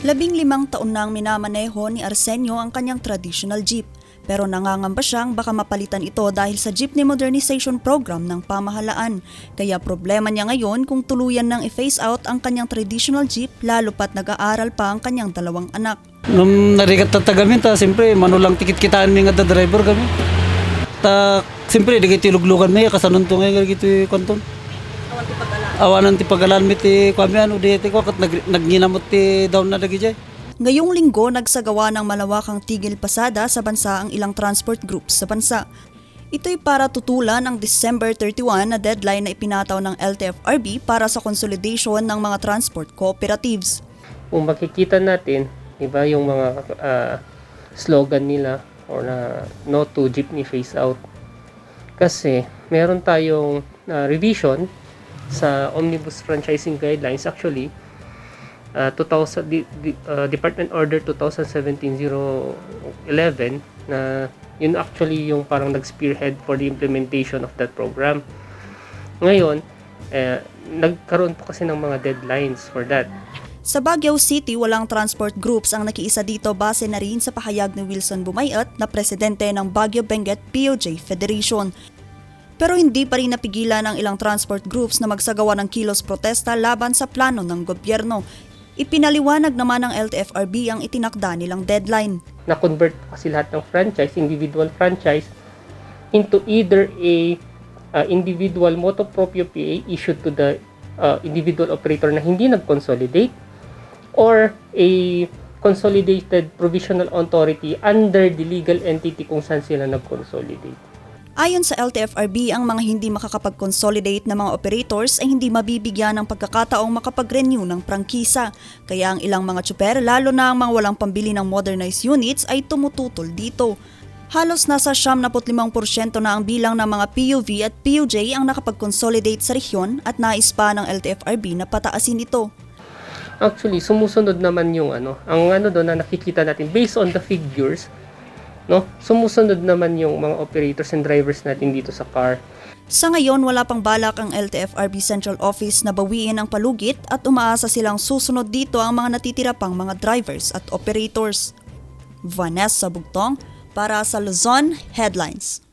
Labing limang taon nang minamaneho ni Arsenio ang kanyang traditional jeep. Pero nangangamba siyang baka mapalitan ito dahil sa jeepney modernization program ng pamahalaan. Kaya problema niya ngayon kung tuluyan nang i-phase out ang kanyang traditional jeep lalo pat nag-aaral pa ang kanyang dalawang anak. Nung narigat ta gamin ta, siyempre, manulang tikit kitaan mi nga driver kami. Ta, siyempre, di kayo tiluglugan mi, kasanon to ngayon, gito kanton. Awanan ti pagalan mi ti kami ano, di ti ko, kat nag, nagninamot ti down na dagi jay. Ngayong linggo, nagsagawa ng malawakang tigil pasada sa bansa ang ilang transport groups sa bansa. Ito'y para tutulan ang December 31 na deadline na ipinataw ng LTFRB para sa consolidation ng mga transport cooperatives. kung makikita natin, iba yung mga ah, slogan nila or na no to jeepney phase out. Kasi meron tayong ah, revision sa Omnibus Franchising Guidelines actually ah, 2000 di- di- ah, Department Order 2017-011 na yun actually yung parang nag-spearhead for the implementation of that program. Ngayon, eh, nagkaroon po kasi ng mga deadlines for that. Sa Baguio City, walang transport groups ang nakiisa dito base na rin sa pahayag ni Wilson Bumayat na presidente ng Baguio Benguet POJ Federation. Pero hindi pa rin napigilan ang ilang transport groups na magsagawa ng kilos protesta laban sa plano ng gobyerno. Ipinaliwanag naman ng LTFRB ang itinakda nilang deadline. na-convert kasi lahat ng franchise, individual franchise, into either a uh, individual moto proprio PA issued to the uh, individual operator na hindi nag-consolidate or a consolidated provisional authority under the legal entity kung saan sila nag-consolidate. Ayon sa LTFRB, ang mga hindi makakapag-consolidate na mga operators ay hindi mabibigyan ng pagkakataong makapag-renew ng prangkisa. Kaya ang ilang mga tsuper, lalo na ang mga walang pambili ng modernized units ay tumututol dito. Halos nasa 75% na ang bilang ng mga PUV at PUJ ang nakapag-consolidate sa rehiyon at nais pa ng LTFRB na pataasin ito. Actually, sumusunod naman yung ano, ang ano doon na nakikita natin based on the figures, no? Sumusunod naman yung mga operators and drivers natin dito sa car. Sa ngayon, wala pang balak ang LTFRB Central Office na bawiin ang palugit at umaasa silang susunod dito ang mga natitira pang mga drivers at operators. Vanessa Bugtong para sa Luzon Headlines.